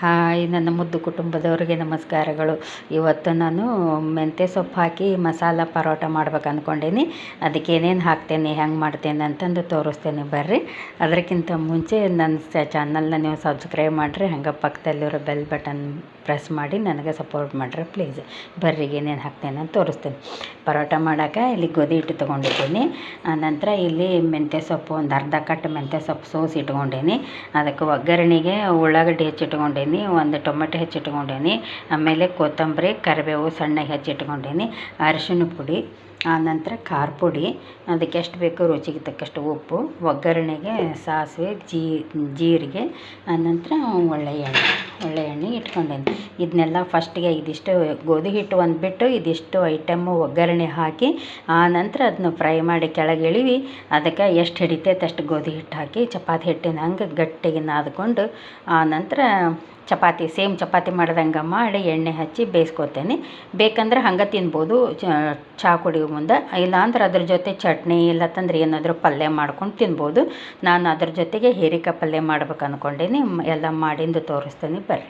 Hi, ನನ್ನ ಮುದ್ದು ಕುಟುಂಬದವರಿಗೆ ನಮಸ್ಕಾರಗಳು. ಇವತ್ತು ನಾನು ಮೆಂತ್ಯ ಸೊಪ್ಪು ಹಾಕಿ ಮಸಾಲ ಪರೋಟ ಮಾಡ್ಬೇಕು ಅಂದ್ಕೊಂಡೀನಿ ಅದಕ್ಕೆ ಏನೇನು ಹಾಕ್ತೇನೆ, ಹೆಂಗೆ ಮಾಡ್ತೇನೆ ಅಂತಂದು ತೋರಿಸ್ತೇನೆ ಬರ್ರಿ. ಅದಕ್ಕಿಂತ ಮುಂಚೆ ನನ್ನ ಚಾನಲ್ನ ನೀವು ಸಬ್ಸ್ಕ್ರೈಬ್ ಮಾಡಿರಿ, ಹಂಗೆ ಪಕ್ಕದಲ್ಲಿರೋ ಬೆಲ್ ಬಟನ್ ಪ್ರೆಸ್ ಮಾಡಿ ನನಗೆ ಸಪೋರ್ಟ್ ಮಾಡಿರಿ ಪ್ಲೀಸ್ ಬರ್ರಿ, ಏನೇನು ಹಾಕ್ತೇನೆ ಅಂತ ತೋರಿಸ್ತೇನೆ. ಪರೋಟ ಮಾಡೋಕೆ ಇಲ್ಲಿ ಗೋಧಿ ಹಿಟ್ಟು ತೊಗೊಂಡಿದ್ದೀನಿ. ನಂತರ ಇಲ್ಲಿ ಮೆಂತ್ಯ ಸೊಪ್ಪು, ಒಂದು ಅರ್ಧ ಕಟ್ಟು ಮೆಂತ್ಯ ಸೊಪ್ಪು ಸೋಸಿ ಇಟ್ಕೊಂಡೀನಿ. ಅದಕ್ಕೆ ಒಗ್ಗರಣೆಗೆ ಉಳ್ಳಾಗಡ್ಡಿ ಹೆಚ್ಚಿಟ್ಕೊಂಡೀನಿ ಒಂದು ಟೊಮೆಟೊ ಹೆಚ್ಚಿಟ್ಕೊಂಡೀನಿ ಆಮೇಲೆ ಕೊತ್ತಂಬರಿ, ಕರಿಬೇವು ಸಣ್ಣಗೆ ಹೆಚ್ಚಿಟ್ಕೊಂಡೀನಿ ಅರಿಶಿನ ಪುಡಿ ಆನಂತರ ಖಾರ ಪುಡಿ, ಅದಕ್ಕೆ ಎಷ್ಟು ಬೇಕೋ ರುಚಿಗೆ ತಕ್ಕಷ್ಟು ಉಪ್ಪು, ಒಗ್ಗರಣೆಗೆ ಸಾಸಿವೆ, ಜೀ, ಜೀರಿಗೆ ಆನಂತರ ಒಳ್ಳೆಯ ಒಳ್ಳೆ ಎಣ್ಣೆ. ಇಟ್ಕೊಂಡೇನಿ. ಇದನ್ನೆಲ್ಲ ಫಸ್ಟಿಗೆ ಇದಿಷ್ಟು ಗೋಧಿ ಹಿಟ್ಟು ಒಂದು ಬಿಟ್ಟು ಇದಿಷ್ಟು ಐಟಮ್ಮು ಒಗ್ಗರಣೆ ಹಾಕಿ ಆನಂತರ ಅದನ್ನ ಫ್ರೈ ಮಾಡಿ ಕೆಳಗೆ ಇಳಿವಿ ಅದಕ್ಕೆ ಎಷ್ಟು ಹಿಡಿತೈತೆ ಅಷ್ಟು ಗೋಧಿ ಹಿಟ್ಟು ಹಾಕಿ, ಚಪಾತಿ ಹಿಟ್ಟಿನ ಹಂಗೆ ಗಟ್ಟಿಗೆ ನಾದ್ಕೊಂಡು ಆನಂತರ ಚಪಾತಿ, ಸೇಮ್ ಚಪಾತಿ ಮಾಡ್ದಂಗೆ ಮಾಡಿ ಎಣ್ಣೆ ಹಚ್ಚಿ ಬೇಯಿಸ್ಕೊತೇನೆ. ಬೇಕಂದ್ರೆ ಹಂಗೆ ತಿನ್ಬೋದು ಚಹಾ ಕುಡಿಯೋ ಮುಂದೆ. ಇಲ್ಲಾಂದ್ರೆ ಅದ್ರ ಜೊತೆ ಚಟ್ನಿ ಇಲ್ಲ ತಂದ್ರೆ ಏನಾದರೂ ಪಲ್ಯ ಮಾಡ್ಕೊಂಡು ತಿನ್ಬೋದು. ನಾನು ಅದ್ರ ಜೊತೆಗೆ ಹೀರಿಕಾಯಿ ಪಲ್ಯ ಮಾಡ್ಬೇಕು ಅಂದ್ಕೊಂಡೇನಿ ಎಲ್ಲ ಮಾಡಿಂದು ತೋರಿಸ್ತೇನೆ ಬರ್ರಿ.